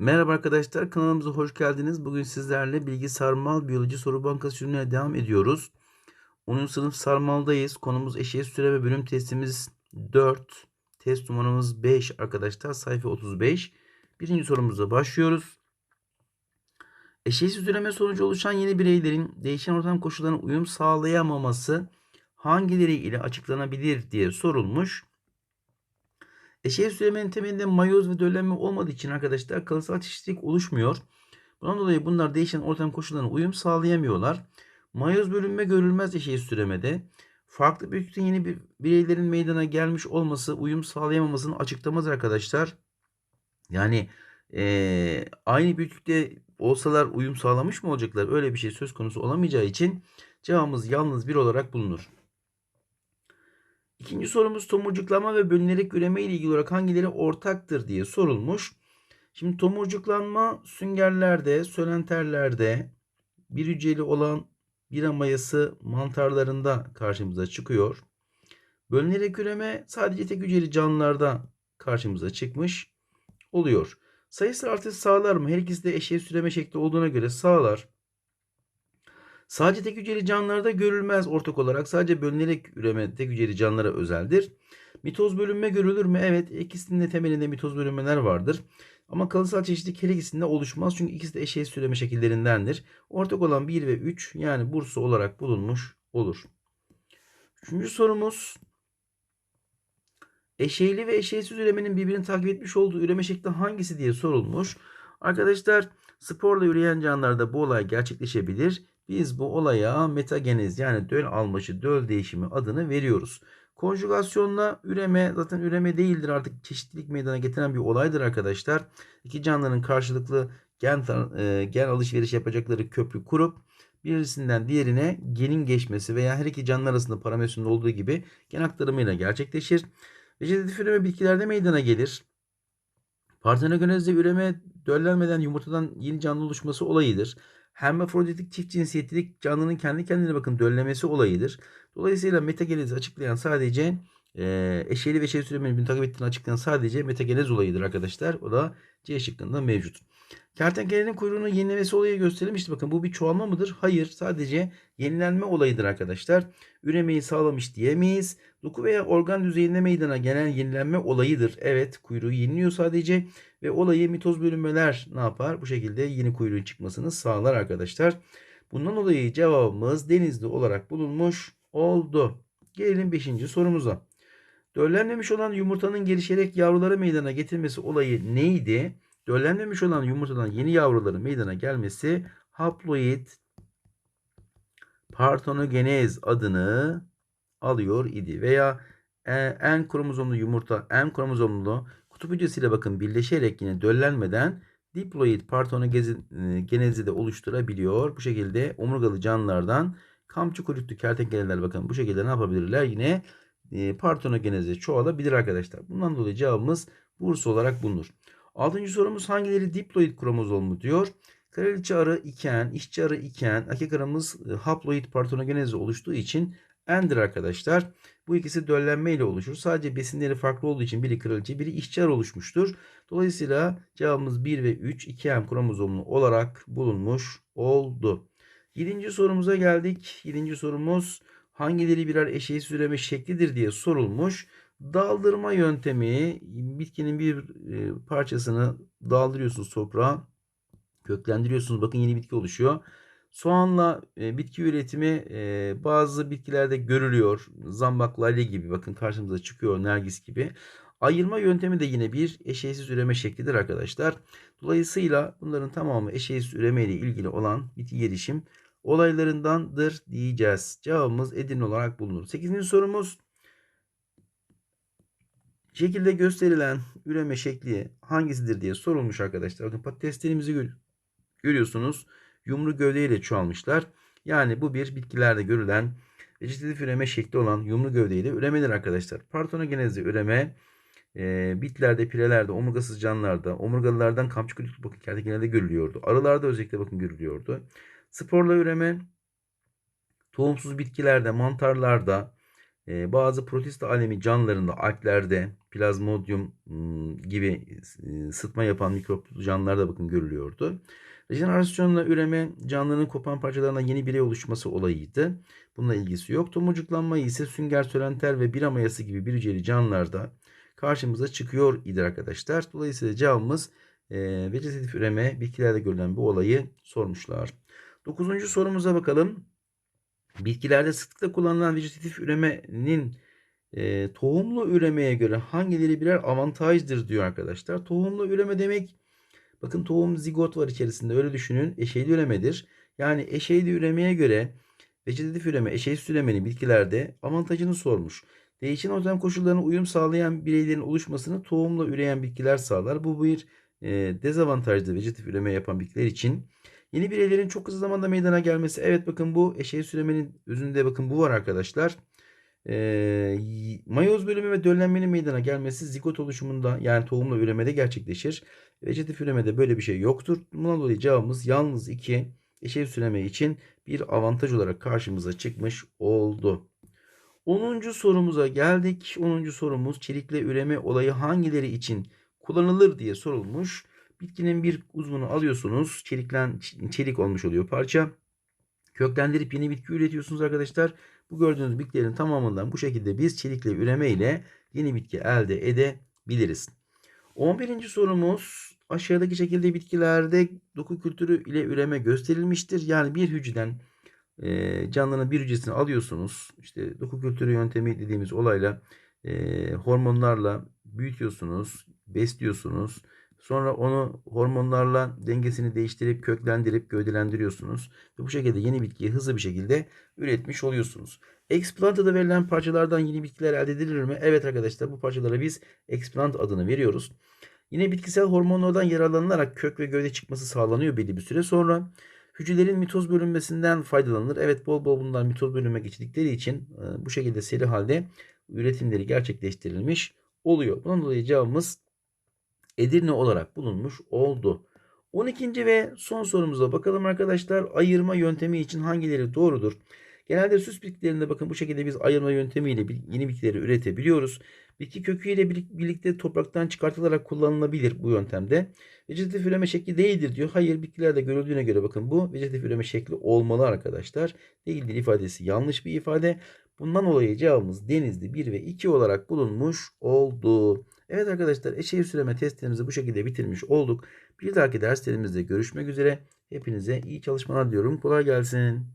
Merhaba arkadaşlar, kanalımıza hoş geldiniz. Bugün sizlerle bilgi sarmal biyoloji soru bankası çözümlerine devam ediyoruz. 10. sınıf sarmaldayız. Konumuz eşeğe süreme bölüm testimiz 4. Test numaramız 5 arkadaşlar. Sayfa 35. Birinci sorumuza başlıyoruz. Eşeğsiz üreme sonucu oluşan yeni bireylerin değişen ortam koşullarına uyum sağlayamaması hangileri ile açıklanabilir diye sorulmuş. Eşeğe süremenin temelinde mayoz ve döllenme olmadığı için arkadaşlar kalıtsal çeşitlilik oluşmuyor. Bundan dolayı bunlar değişen ortam koşullarına uyum sağlayamıyorlar. Mayoz bölünme görülmez eşeğe süremede. Farklı büyüklükte yeni bir bireylerin meydana gelmiş olması uyum sağlayamamasını açıklamaz arkadaşlar. Yani eee, aynı büyüklükte olsalar uyum sağlamış mı olacaklar? Öyle bir şey söz konusu olamayacağı için cevabımız yalnız bir olarak bulunur. İkinci sorumuz tomurcuklama ve bölünerek üreme ile ilgili olarak hangileri ortaktır diye sorulmuş. Şimdi tomurcuklanma süngerlerde, sölenterlerde, bir hücreli olan bira mayası mantarlarında karşımıza çıkıyor. Bölünerek üreme sadece tek hücreli canlılarda karşımıza çıkmış oluyor. Sayısal artış sağlar mı? Her ikisi de eşeğe süreme şekli olduğuna göre sağlar. Sadece tek hücreli canlılarda görülmez ortak olarak. Sadece bölünerek üreme tek hücreli canlılara özeldir. Mitoz bölünme görülür mü? Evet. ikisinin de temelinde mitoz bölünmeler vardır. Ama kalıtsal çeşitlilik her ikisinde oluşmaz. Çünkü ikisi de eşeğe süreme şekillerindendir. Ortak olan 1 ve 3 yani bursu olarak bulunmuş olur. Üçüncü sorumuz. Eşeğli ve eşeğsiz üremenin birbirini takip etmiş olduğu üreme şekli hangisi diye sorulmuş. Arkadaşlar sporla üreyen canlılarda bu olay gerçekleşebilir. Biz bu olaya metagenez yani döl almaşı, döl değişimi adını veriyoruz. Konjugasyonla üreme zaten üreme değildir artık çeşitlilik meydana getiren bir olaydır arkadaşlar. İki canlının karşılıklı gen, e, gen alışveriş yapacakları köprü kurup birisinden diğerine genin geçmesi veya her iki canlı arasında paramesyonun olduğu gibi gen aktarımıyla gerçekleşir. Vejetatif üreme bitkilerde meydana gelir. Partenogenezde üreme döllenmeden yumurtadan yeni canlı oluşması olayıdır. Hermafroditik çift cinsiyetlilik canlının kendi kendine bakın döllemesi olayıdır. Dolayısıyla metagenezi açıklayan sadece e, eşeğli ve eşeğli süremenin takip ettiğini açıklayan sadece metagenez olayıdır arkadaşlar. O da C şıkkında mevcut. Kertenkelenin kuyruğunun yenilemesi olayı gösterilmişti. Bakın bu bir çoğalma mıdır? Hayır. Sadece yenilenme olayıdır arkadaşlar. Üremeyi sağlamış diyemeyiz. Doku veya organ düzeyinde meydana gelen yenilenme olayıdır. Evet kuyruğu yeniliyor sadece. Ve olayı mitoz bölünmeler ne yapar? Bu şekilde yeni kuyruğun çıkmasını sağlar arkadaşlar. Bundan dolayı cevabımız denizli olarak bulunmuş oldu. Gelelim 5. sorumuza. Döllenmemiş olan yumurtanın gelişerek yavruları meydana getirmesi olayı neydi? Döllenmemiş olan yumurtadan yeni yavruların meydana gelmesi haploid partonogenez adını alıyor idi. Veya en kromozomlu yumurta en kromozomlu kutup hücresiyle bakın birleşerek yine döllenmeden diploid partonogenezi de oluşturabiliyor. Bu şekilde omurgalı canlılardan kamçı kuyruklu kertenkeleler bakın bu şekilde ne yapabilirler? Yine e, partonogenezi çoğalabilir arkadaşlar. Bundan dolayı cevabımız Bursa olarak bulunur. Altıncı sorumuz hangileri diploid kromozomlu diyor. Kraliçe arı iken, işçi arı iken erkek arımız e, haploid partonogenezi oluştuğu için endir arkadaşlar. Bu ikisi döllenme ile oluşur. Sadece besinleri farklı olduğu için biri kraliçe, biri işçi arı oluşmuştur. Dolayısıyla cevabımız 1 ve 3 2M kromozomlu olarak bulunmuş oldu. Yedinci sorumuza geldik. Yedinci sorumuz hangileri birer eşeğsiz üreme şeklidir diye sorulmuş. Daldırma yöntemi bitkinin bir e, parçasını daldırıyorsunuz toprağa. Köklendiriyorsunuz. Bakın yeni bitki oluşuyor. Soğanla e, bitki üretimi e, bazı bitkilerde görülüyor. Zambak, lale gibi bakın karşımıza çıkıyor. Nergis gibi. Ayırma yöntemi de yine bir eşeğsiz üreme şeklidir arkadaşlar. Dolayısıyla bunların tamamı eşeğsiz üreme ile ilgili olan bitki gelişim olaylarındandır diyeceğiz. Cevabımız Edirne olarak bulunur. 8. sorumuz şekilde gösterilen üreme şekli hangisidir diye sorulmuş arkadaşlar. Bakın patateslerimizi gör görüyorsunuz. Yumru gövdeyle çoğalmışlar. Yani bu bir bitkilerde görülen vejetatif üreme şekli olan yumru gövdeyle üremedir arkadaşlar. Partonogenezde üreme e, bitlerde, pirelerde, omurgasız canlılarda, omurgalılardan kamçı kuyruklu bakın kertenkeleerde görülüyordu. Arılarda özellikle bakın görülüyordu. Sporla üreme tohumsuz bitkilerde, mantarlarda, bazı protist alemi canlılarında, alglerde, plazmodium gibi sıtma yapan mikroplu canlılarda bakın görülüyordu. Rejenerasyonla üreme canlının kopan parçalarından yeni birey oluşması olayıydı. Bununla ilgisi yok. Tomurcuklanma ise sünger, sölenter ve bira mayası gibi bir hücreli canlılarda karşımıza çıkıyor idi arkadaşlar. Dolayısıyla cevabımız e, vegetatif üreme bitkilerde görülen bu olayı sormuşlar. Dokuzuncu sorumuza bakalım. Bitkilerde sıklıkla kullanılan vegetatif üremenin e, tohumlu üremeye göre hangileri birer avantajdır diyor arkadaşlar. Tohumlu üreme demek bakın tohum zigot var içerisinde öyle düşünün. Eşeyli üremedir. Yani eşeyli üremeye göre vegetatif üreme, eşeğsiz üremenin bitkilerde avantajını sormuş. Değişen ortam koşullarına uyum sağlayan bireylerin oluşmasını tohumla üreyen bitkiler sağlar. Bu bir e, dezavantajlı vegetatif üreme yapan bitkiler için. Yeni bireylerin çok kısa zamanda meydana gelmesi. Evet bakın bu eşeği süremenin özünde bakın bu var arkadaşlar. E, mayoz bölümü ve döllenmenin meydana gelmesi zigot oluşumunda yani tohumla üremede gerçekleşir. Vegetatif üremede böyle bir şey yoktur. Buna dolayı cevabımız yalnız 2 eşeği süreme için bir avantaj olarak karşımıza çıkmış oldu. 10. sorumuza geldik. 10. sorumuz çelikle üreme olayı hangileri için kullanılır diye sorulmuş. Bitkinin bir uzvunu alıyorsunuz. Çeliklen, çelik olmuş oluyor parça. Köklendirip yeni bitki üretiyorsunuz arkadaşlar. Bu gördüğünüz bitkilerin tamamından bu şekilde biz çelikle üreme ile yeni bitki elde edebiliriz. 11. sorumuz aşağıdaki şekilde bitkilerde doku kültürü ile üreme gösterilmiştir. Yani bir hücreden e, canlının bir hücresini alıyorsunuz. İşte doku kültürü yöntemi dediğimiz olayla e, hormonlarla büyütüyorsunuz, besliyorsunuz. Sonra onu hormonlarla dengesini değiştirip köklendirip gövdelendiriyorsunuz. Ve bu şekilde yeni bitkiyi hızlı bir şekilde üretmiş oluyorsunuz. Explantada verilen parçalardan yeni bitkiler elde edilir mi? Evet arkadaşlar bu parçalara biz explant adını veriyoruz. Yine bitkisel hormonlardan yararlanılarak kök ve gövde çıkması sağlanıyor belli bir süre sonra. Hücrelerin mitoz bölünmesinden faydalanılır. Evet bol bol bunlar mitoz bölünme geçtikleri için e, bu şekilde seri halde üretimleri gerçekleştirilmiş oluyor. Bunun dolayı cevabımız Edirne olarak bulunmuş oldu. 12. ve son sorumuza bakalım arkadaşlar. Ayırma yöntemi için hangileri doğrudur? Genelde süs bitkilerinde bakın bu şekilde biz ayırma yöntemiyle yeni bitkileri üretebiliyoruz. Bitki köküyle birlikte topraktan çıkartılarak kullanılabilir bu yöntemde. Vegetatif üreme şekli değildir diyor. Hayır bitkilerde görüldüğüne göre bakın bu vegetatif üreme şekli olmalı arkadaşlar. Değildir ifadesi yanlış bir ifade. Bundan dolayı cevabımız denizli 1 ve 2 olarak bulunmuş oldu. Evet arkadaşlar eşeği süreme testlerimizi bu şekilde bitirmiş olduk. Bir dahaki derslerimizde görüşmek üzere. Hepinize iyi çalışmalar diyorum. Kolay gelsin.